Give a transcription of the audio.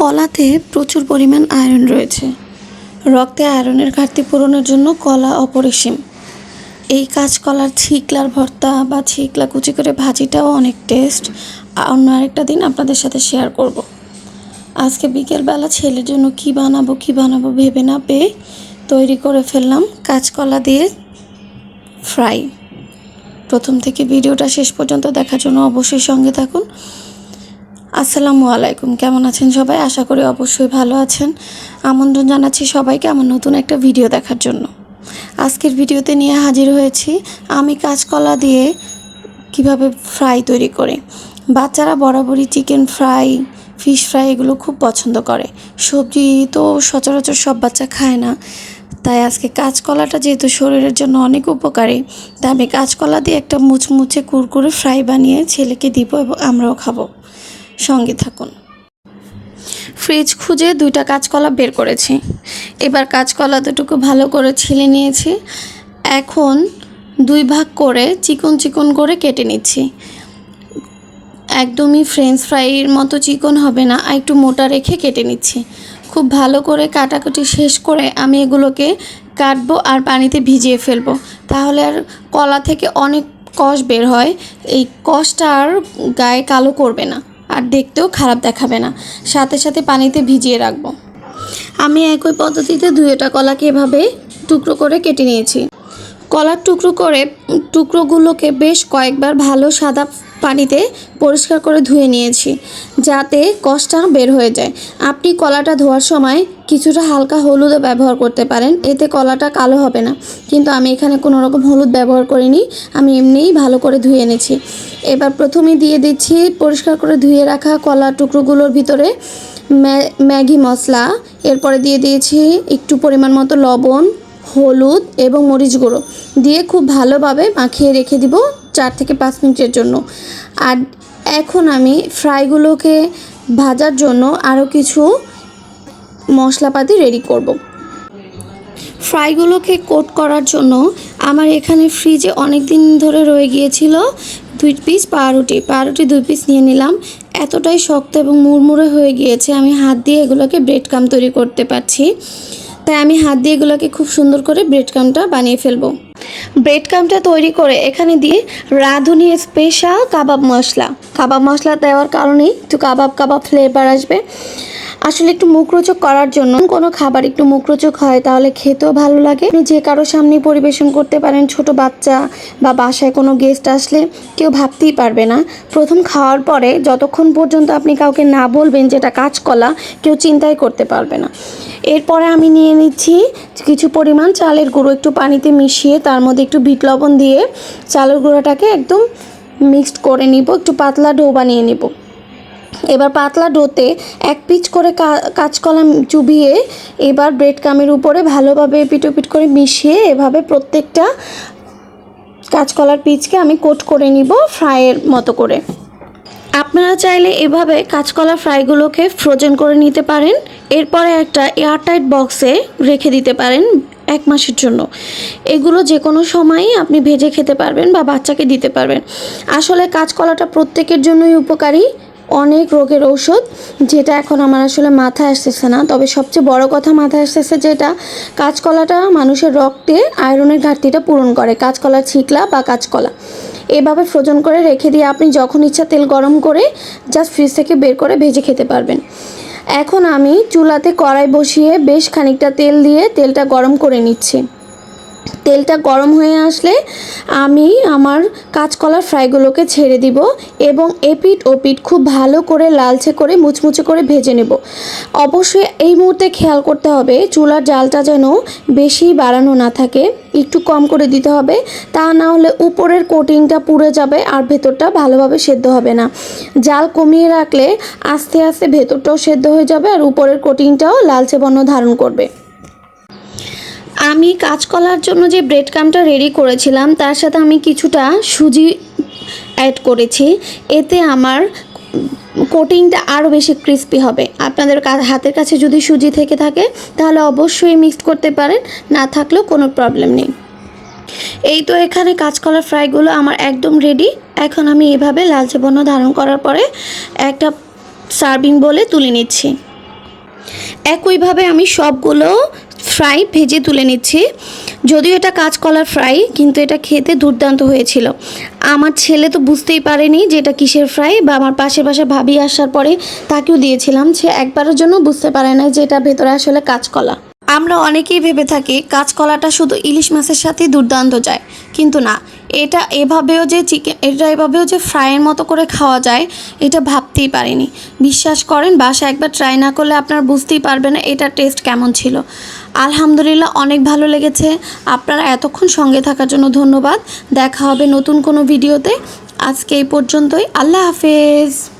কলাতে প্রচুর পরিমাণ আয়রন রয়েছে। রক্তে আয়রনের ঘাটতি পূরণের জন্য কলা অপরিসীম। এই কাঁচকলার ছিকলার ভর্তা বা ছিকলা কুচি করে ভাজিটাও অনেক টেস্ট। অন্য আরেকটা দিন আপনাদের সাথে শেয়ার করব। আজকে বিকেলবেলা ছেলের জন্য কি বানাবো কি বানাবো ভেবে না পেয়ে তৈরি করে ফেললাম কাঁচকলা দিয়ে ফ্রাই। প্রথম থেকে ভিডিওটা শেষ পর্যন্ত দেখার জন্য অবশ্যই সঙ্গে থাকুন। আসসালামু আলাইকুম। কেমন আছেন সবাই? আশা করি অবশ্যই ভালো আছেন। আমন্ত্রণ জানাচ্ছি সবাইকে আমার নতুন একটা ভিডিও দেখার জন্য। আজকের ভিডিওতে নিয়ে হাজির হয়েছি আমি কাঁচকলা দিয়ে কীভাবে ফ্রাই তৈরি করে। বাচ্চারা বরাবরই চিকেন ফ্রাই, ফিশ ফ্রাই এগুলো খুব পছন্দ করে। সবজি তো সচরাচর সব বাচ্চা খায় না। তাই আজকে কাঁচকলাটা যেহেতু শরীরের জন্য অনেক উপকারী, তাই আমি কাঁচকলা দিয়ে একটা মুচমুচে কুরকুরে ফ্রাই বানিয়ে ছেলেকে দিব এবং আমরাও খাব। সঙ্গে থাকুন। ফ্রিজ খুঁজে দুইটা কাঁচকলা বের করেছি। এবার কাঁচকলা দুটুকু ভালো করে ছিলে নিয়েছি। এখন দুই ভাগ করে চিকন চিকন করে কেটে নিচ্ছি। একদমই ফ্রেঞ্চ ফ্রাইয়ের মতো চিকন হবে না একটু মোটা রেখে কেটে নিচ্ছি। খুব ভালো করে কাটাকুটি শেষ করে আমি এগুলোকে কাটবো আর পানিতে ভিজিয়ে ফেলব। তাহলে আর কলা থেকে অনেক কষ বের হয়। এই কষটা আর গায়ে কালো করবে না। আর দেখতেও খারাপ দেখাবে না। সাথে সাথে পানিতে ভিজিয়ে রাখব। আমি একই পদ্ধতিতে দুয়োটা কলাকে এভাবে টুকরো করে কেটে নিয়েছি। কলার টুকরো করে টুকরোগুলোকে বেশ কয়েকবার ভালো সাদা পানিতে পরিষ্কার করে ধুয়ে নিয়েছি, যাতে কষটা বের হয়ে যায়। আপনি কলাটা ধোয়ার সময় কিছুটা হালকা হলুদও ব্যবহার করতে পারেন, এতে কলাটা কালো হবে না। কিন্তু আমি এখানে কোনো রকম হলুদ ব্যবহার করিনি, আমি এমনিই ভালো করে ধুয়ে এনেছি। এবার প্রথমে দিয়ে দিচ্ছি পরিষ্কার করে ধুয়ে রাখা কলা টুকরোগুলোর ভিতরে ম্যাগি মশলা, এরপরে দিয়ে দিয়েছি একটু পরিমাণ মতো লবণ, হলুদ এবং মরিচ গুঁড়ো। দিয়ে খুব ভালোভাবে মাখিয়ে রেখে দিব চার থেকে পাঁচ মিনিটের জন্য। আর এখন আমি ফ্রাইগুলোকে ভাজার জন্য আরও কিছু মশলাপাতি রেডি করব। ফ্রাইগুলোকে কোট করার জন্য আমার এখানে ফ্রিজে অনেক দিন ধরে রয়ে গিয়েছিল দুই পিস পাউরুটি। পাউরুটি দুই পিস নিয়ে নিলাম। এতটাই শক্ত এবং মুড়মুড়ে হয়ে গিয়েছে, আমি হাত দিয়ে এগুলোকে ব্রেড কাম তৈরি করতে পারছি। তাই আমি হাত দিয়ে এগুলোকে খুব সুন্দর করে ব্রেড কামটা বানিয়ে ফেলব। ব্রেড কামটা তৈরি করে এখানে দিয়ে রাঁধুনি স্পেশাল কাবাব মশলা। কাবাব মশলা দেওয়ার কারণেই একটু কাবাব কাবাব ফ্লেভার আসবে। আসলে একটু মুখরোচক করার জন্য কোনো খাবার একটু মুখরোচক হয়, তাহলে খেতেও ভালো লাগে। আপনি যে কারও সামনে পরিবেশন করতে পারেন, ছোট বাচ্চা বা বাসায় কোনো গেস্ট আসলে কেউ ভাবতেই পারবে না। প্রথম খাওয়ার পরে যতক্ষণ পর্যন্ত আপনি কাউকে না বলবেন যেটা কাঁচকলা, কেউ চিন্তাই করতে পারবে না। এরপরে আমি নিয়ে নিচ্ছি কিছু পরিমাণ চালের গুঁড়ো, একটু পানিতে মিশিয়ে তার মধ্যে একটু বিট লবণ দিয়ে চালের গুঁড়োটাকে একদম মিক্সড করে নিব, একটু পাতলা ডো বানিয়ে নিব। এবার পাতলা ডোতে এক পিচ করে কাঁচকলা চুবিয়ে এবার ব্রেড কামের উপরে ভালোভাবে পিটোপিট করে মিশিয়ে এভাবে প্রত্যেকটা কাঁচকলার পিচকে আমি কোট করে নিব ফ্রাইয়ের মতো করে। আপনারা চাইলে এভাবে কাঁচকলা ফ্রাইগুলোকে ফ্রোজেন করে নিতে পারেন। এরপরে একটা এয়ারটাইট বক্সে রেখে দিতে পারেন এক মাসের জন্য। এগুলো যে কোনো সময়ই আপনি ভেজে খেতে পারবেন বা বাচ্চাকে দিতে পারবেন। আসলে কাঁচকলাটা প্রত্যেকের জন্যই উপকারী। অনেক রোগের ঔষধ যেটা এখন আমার আসলে মাথায় আসতেছে না। তবে সবচেয়ে বড় কথা মাথায় আসতেছে যেটা, কাঁচকলাটা মানুষের রক্তে আয়রনের ঘাটতিটা পূরণ করে কাঁচকলার ছিকলা বা কাঁচকলা। এভাবে ফ্রোজন করে রেখে দিয়ে আপনি যখন ইচ্ছা তেল গরম করে জাস্ট ফ্রিজ থেকে বের করে ভেজে খেতে পারবেন। এখন আমি চুলাতে কড়াই বসিয়ে বেশ খানিকটা তেল দিয়ে তেলটা গরম করে নিচ্ছি। তেলটা গরম হয়ে আসলে আমি আমার কাঁচকলার ফ্রাইগুলোকে ছেড়ে দিব এবং এপিট ওপিট খুব ভালো করে লালচে করে মুচমুচে করে ভেজে নেব। অবশ্যই এই মুহূর্তে খেয়াল করতে হবে চুলার জালটা যেন বেশি বাড়ানো না থাকে, একটু কম করে দিতে হবে, তা না হলে উপরের কোটিংটা পুড়ে যাবে আর ভেতরটা ভালোভাবে সেদ্ধ হবে না। জাল কমিয়ে রাখলে আস্তে আস্তে ভেতরটাও সেদ্ধ হয়ে যাবে আর উপরের কোটিংটাও লালচে বর্ণ ধারণ করবে। আমি কাঁচকলার জন্য যে ব্রেড কামটা রেডি করেছিলাম, তার সাথে আমি কিছুটা সুজি অ্যাড করেছি। এতে আমার কোটিংটা আরও বেশি ক্রিস্পি হবে। আপনাদের হাতের কাছে যদি সুজি থেকে থাকে, তাহলে অবশ্যই মিক্সড করতে পারেন। না থাকলেও কোনো প্রবলেম নেই। এই তো এখানে কাঁচকলার ফ্রাইগুলো আমার একদম রেডি এখন আমি এভাবে লালচে বর্ণ ধারণ করার পরে একটা সার্ভিং বলে তুলে নিচ্ছি। একইভাবে আমি সবগুলো ফ্রাই ভেজে তুলে নিচ্ছি। যদিও এটা কাঁচকলার ফ্রাই কিন্তু এটা খেতে দুর্দান্ত হয়েছিল। আমার ছেলে তো বুঝতেই পারেনি যে এটা কিসের ফ্রাই বা আমার পাশে পাশে ভাবি আসার পরে তাকেও দিয়েছিলাম। সে একবারের জন্য বুঝতে পারে না যে এটা ভেতরে আসলে কাঁচকলা। আমরা অনেকেই ভেবে থাকি কাঁচকলাটা শুধু ইলিশ মাছের সাথেই দুর্দান্ত যায়, কিন্তু না, এটা এভাবেও যে চিকেন এটা এভাবেও যে ফ্রাইয়ের মতো করে খাওয়া যায়, এটা ভাবতেই পারিনি। বিশ্বাস করেন বাসা একবার ট্রাই না করলে আপনারা বুঝতেই পারবেন না এটার টেস্ট কেমন ছিল। আলহামদুলিল্লাহ, অনেক ভালো লেগেছে। আপনারা এতক্ষণ সঙ্গে থাকার জন্য ধন্যবাদ। দেখা হবে নতুন কোনো ভিডিওতে। আজকে এই পর্যন্তই। আল্লাহ হাফেজ।